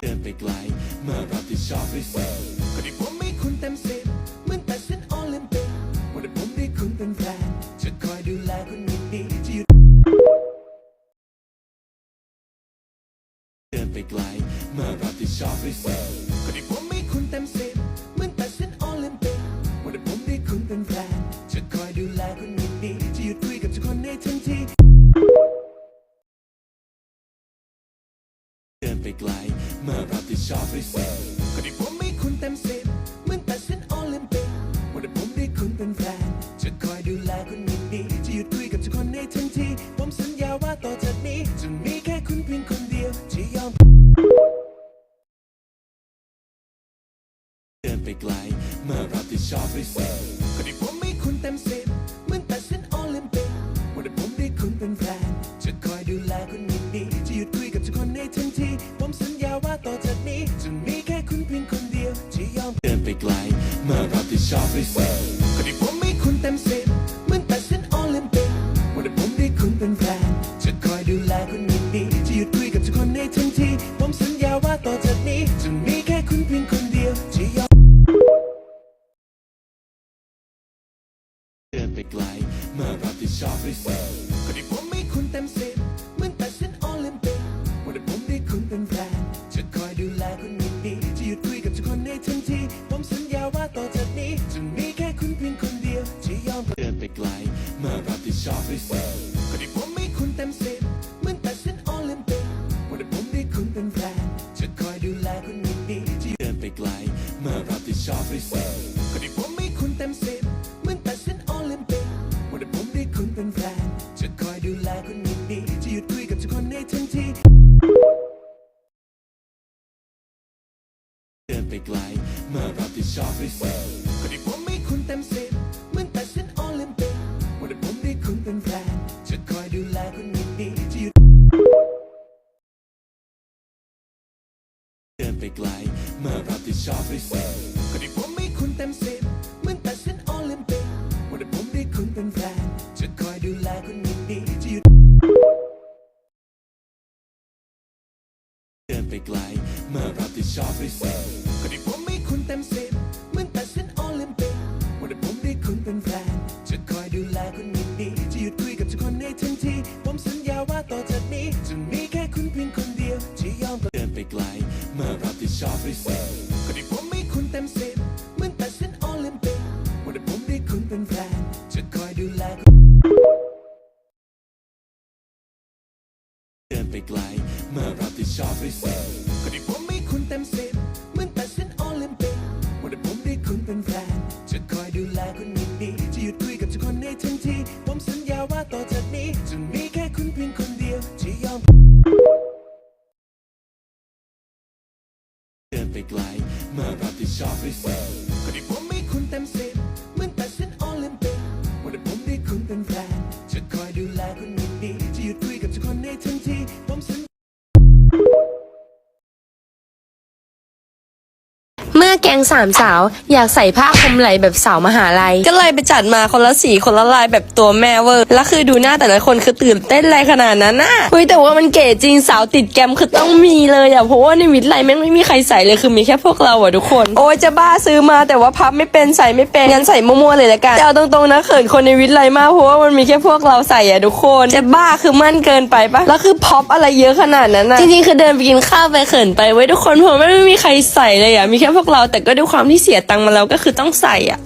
เดินไปไกล เมื่อเราที่ชอบด้วยสิคนที่ผมไม่คุณเต็มสิบเหมือนแต่เส้นโอลิมปิกวันที่ผมได้คุณเป็นแฟนจะคอยดูแลคุณอีกดีที่เดินไปไกล เมื่อเราที่ชอบด้วยสิคนที่ผมไม่คุณเต็มสิบเหมือนแต่เส้นโอลิมปิกวันที่ผมได้คุณเป็นแฟน เดินไปไกล เมื่อเราที่ชอบด้วยสิคนที่ผมไม่คุณเต็มสิบเหมือนแต่เส้นโอลิมปิกวันที่ผมได้คุณเป็นแฟน จะคอยดูแลคุณอย่างดีจะหยุดคุยกับทุกคนในทันที ผมสัญญาว่าต่อจากนี้ จะมีแค่คุณเพียงคนเดียวที่ยอมเดินไปไกล เมื่อเราที่ชอบด้วยสิคนที่ผมไม่คุณเต็มสิบ ชอบด้วยสิคนที่ผมไม่คุณเต็มสิบเหมือนแต่เส้นโอลิมปิกวันที่ผมได้คุณเป็นแฟนจะคอยดูแลคุณอย่างดีจะหยุดคุยกับทุกคนในทันที ผมสัญญาว่าต่อจากนี้จะมีแค่คุณเพียงคนเดียวที่ยอมเดินไปไกลเมื่อเราที่ชอบด้วยสิ ยุดคุยกับทุกคนในทันที ผมสัญญาว่าต่อจากนี้จะมีแค่คุณเพียงคนเดียวที่ยอมเดินไปไกล มารับผิดชอบด้วยสิคนที่ผมไม่คุณเต็มสิบเหมือนแต่เส้นโอลิมปิกวันที่ผมได้คุณเป็นแฟนจะคอยดูแลคุณอย่างดีจะเดินไปไกล มารับผิดชอบด้วยสิ ไกลเมื่อเราที่ชอบด้วยสิคนที่ผมไม่คุณเต็มสิบเหมือนแต่เส้นโอลิมปิกวันที่ผมได้คุณเป็นแฟนจะคอยดูแลคุณอย่างดีจะอยู่เดินไปไกลเมื่อเราที่ชอบด้วยสิ นไปไกล เมื่อเราที่ชอบด้วยสิคนที่ผมไม่คุณเต็มสิบเหมือนแต่เส้นโอลิมปิกวันที่ผมได้คุณเป็นแฟนจะคอยดูแลคุณอย่างดีจะหยุดคุยกับทุกคนในทันที ผมสัญญาว่าต่อจากนี้ จะมีแค่คุณเพียงคนเดียวที่ยอมเดินไปไกล เมื่อเราที่ชอบด้วยสิคนที่ผมไม่คุณเต็มสิบเหมือนแต่เส้นโอลิมปิกวันที่ผมได้คุณเป็นแฟน ราที่ชอบด้วยสิคนที่ผมไม่คุณเต็มสิบเหมือนแต่เส้นโอลิมปิกวันที่ผมได้คุณเป็นแฟน จะคอยดูแลคุณอย่างดี จะหยุดคุยกับทุกคนในทันที ผมสัญญาว่าต่อจากนี้ จะมีแค่คุณเพียงคนเดียวที่ยอมเดินไปไกลเมื่อเราที่ชอบด้วยสิคนที่ผมไม่คุณเต็มสิบเหมือนแต่เส้นโอลิมปิกวันที่ผมได้คุณเป็นแฟน แกงสามสาว อยากใส่ผ้าคลุมไหล่แบบสาวมหาลัย ก็เลยไปจัดมาคนละสีคนละลายแบบตัวแม่เวอร์ แล้วคือดูหน้าแต่ละคนคือตื่นเต้นอะไรขนาดนั้นน่ะเฮ้ยแต่ว่ามันเก๋จริงสาวติดแกมคือต้องมีเลยอะเพราะว่าในวิทย์ไลแม่งไม่มีใครใส่เลยคือมีแค่พวกเราอะทุกคน โอ้ยจะบ้าซื้อมาแต่ว่าพับไม่เป็นใส่ไม่เป็นงั้นใส่มั่วๆเลยละกันแต่เอาตรงๆนะเขินคนในวิทย์ไลมากเพราะว่ามันมีแค่พวกเราใส่อะทุกคนจะบ้าคือมั่นเกินไปปะแล้วคือพ็อปอะไรเยอะขนาดนั้นน่ะจริงๆคือเดินไปกินข้าวไปเขินไปไว้ยทุกคนเพราะไม่มีใครใส่เลยอะมีแค่พวกเราแต่ก็ด้วยความที่เสียตังค์มาแล้วก็คือต้องใส่อะ